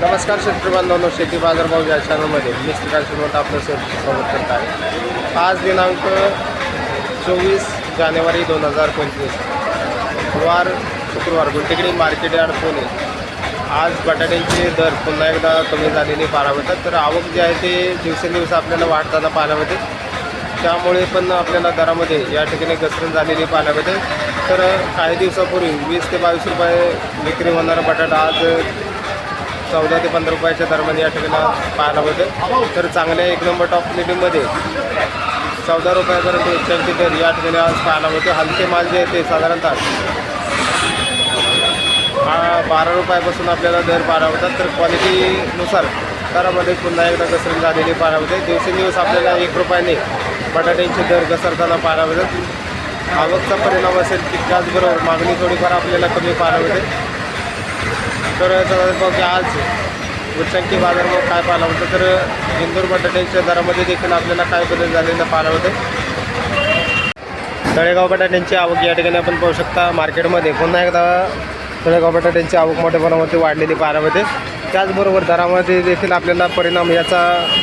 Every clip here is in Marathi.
नमस्कार शेतकरी बांधवांनो शेती बाजारभाव या चॅनलमध्ये मी श्रीकांत श्रीमंत आपलं सर स्वागत करत आहे. आज दिनांक चोवीस जानेवारी दोन हजार पंचवीस. वार शुक्रवार गुंटेकडे मार्केट यार्ड पुणे. आज बटाट्यांचे दर पुन्हा एकदा कमी झालेले पाहायला मिळतात. तर आवक जी आहे ते दिवसेंदिवस आपल्याला वाढताना पाहायला मिळते. त्यामुळे पण आपल्याला दरामध्ये या ठिकाणी घसरण झालेली पाहायला मिळते. तर काही दिवसापूर्वी वीस ते बावीस रुपये विक्री होणारा बटाटा आज चौदा ते पंधरा रुपयाच्या दरम्यान या ठिकाणी पाहायला मिळते. तर चांगल्या एक नंबर टॉप क्वालिटीमध्ये चौदा रुपयापर्यंत उच्चांची दर या ठिकाणी आज पाहायला मिळते. हलके माल जे आहे ते साधारणतः बारा रुपयापासून आपल्याला दर पाहायला मिळतात. तर क्वालिटीनुसार दरामध्ये पुन्हा एकदा घसरण झालेली पाहायला मिळते. दिवसेंदिवस आपल्याला एक रुपयाने बटाट्यांचे दर घसरताना पाहायला मिळतात. आवकचा परिणाम असेल की त्याचबरोबर मागणी थोडीफार आपल्याला कमी पाहायला मिळते. तर साधारण की आज उच्चांकी बाजारभाव काय पाहायला होतं तर इंदूर बटाट्यांच्या दरामध्ये देखील आपल्याला काय बदल झालेला पाहायला होते तळेगाव बटाट्यांची आवक या ठिकाणी आपण पाहू शकता. मार्केटमध्ये पुन्हा एकदा तळेगाव बटाट्यांची आवक मोठ्या प्रमाणावरती वाढलेली पाहायला मिळते. त्याचबरोबर दरामध्ये देखील आपल्याला परिणाम याचा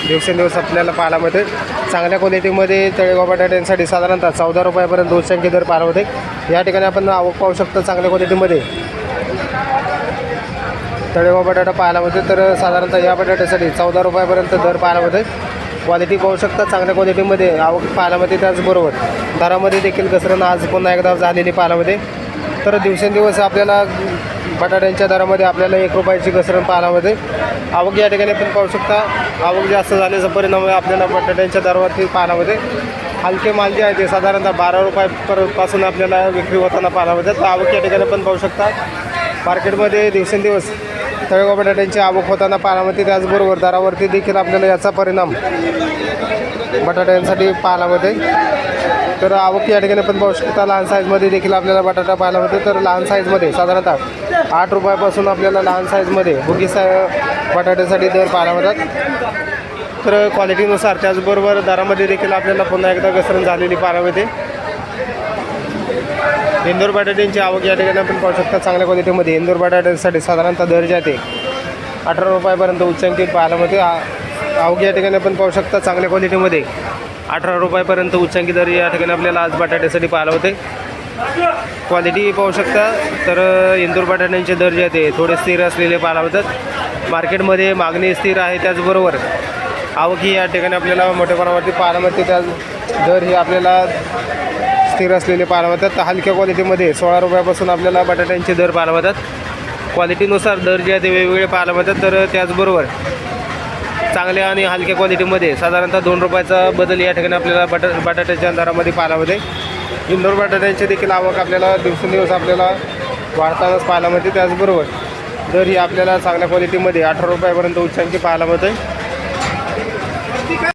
दिवसेंदिवस आपल्याला पाहायला मिळते चांगल्या क्वालिटीमध्ये तळेगाव बटाट्यांसाठी साधारणतः चौदा रुपयापर्यंत उच्चांकी दर पाहायला होते या ठिकाणी आपण आवक पाहू शकतो चांगल्या क्वालिटीमध्ये तळेगाव बटाटा पाहायला मिळते तर साधारणतः या बटाट्यासाठी चौदा रुपयापर्यंत दर पाहायला मिळते क्वालिटी पाहू शकता चांगल्या क्वालिटीमध्ये आवक पाहायला मिळते त्याचबरोबर दरामध्ये देखील घसरण आज पुन्हा एकदा झालेली पाहायला मिळते तर दिवसेंदिवस आपल्याला बटाट्यांच्या दरामध्ये आपल्याला एक रुपयाची घसरण पाहायला मिळते आवक या ठिकाणी पण पाहू शकता आवक जास्त झाल्याचा परिणाम आपल्याला बटाट्यांच्या दरावरती पाहायला मिळते हलके माल जे आहे ते साधारणतः बारा रुपयापासून आपल्याला विक्री होताना पाहायला मिळतात तर आवक या ठिकाणी पण पाहू शकता मार्केटमध्ये दिवसेंदिवस तळेगाव बटाट्यांची आवक होताना पालामध्ये त्याचबरोबर दरावरती देखील आपल्याला याचा परिणाम बटाट्यांसाठी पाहायला मिळते. तर आवक या ठिकाणी पण पाहू शकता. लहान साईजमध्ये देखील आपल्याला बटाटा पाहायला मिळतो. तर लहान साईजमध्ये साधारणतः आठ रुपयापासून आपल्याला लहान साईजमध्ये भुगी सा बटाट्यासाठी दर पाहायला मिळतात. तर क्वालिटीनुसार त्याचबरोबर दरामध्ये देखील आपल्याला पुन्हा एकदा घसरण झालेली पाहायला मिळते. इंदोर बटाट्यांची आवक या ठिकाणी आपण पाहू शकता चांगल्या क्वालिटीमध्ये. इंदोर बटाट्यांसाठी साधारणतः दर जे आहे अठरा रुपयापर्यंत उच्चांकित पाहायला मिळते. आ- आवक या ठिकाणी आपण पाहू शकता चांगल्या क्वालिटीमध्ये. अठरा रुपयापर्यंत उच्चांकी दर या ठिकाणी आपल्याला आज बटाट्यासाठी पाहायला होते क्वालिटी पाहू शकता तर इंदूर बटाट्यांचे दर जे आहे ते थोडे स्थिर असलेले पाहायला होतात मार्केटमध्ये मागणी स्थिर आहे त्याचबरोबर आवक ही या ठिकाणी आपल्याला मोठ्या प्रमाणावरती पाहायला मिळते. त्या दर ही आपल्याला स्थिर असलेले पाहायला तर हलक्या क्वालिटीमध्ये सोळा रुपयापासून आपल्याला बटाट्यांचे दर पाहायला क्वालिटीनुसार दर जे आहे ते वेगवेगळे पाहायला मिळतात तर त्याचबरोबर चांगल्या आणि हलक्या क्वालिटीमध्ये साधारणतः दोन रुपयाचा बदल या ठिकाणी आपल्याला बटा बटाट्याच्या दरामध्ये पाहायला मिळते. इंदोर बटाट्यांची देखील आवक आपल्याला दिवसेंदिवस आपल्याला वाढतानाच पाहायला मिळते. त्याचबरोबर दर ही आपल्याला चांगल्या क्वालिटीमध्ये अठरा रुपयापर्यंत उच्चांकी पाहायला मिळते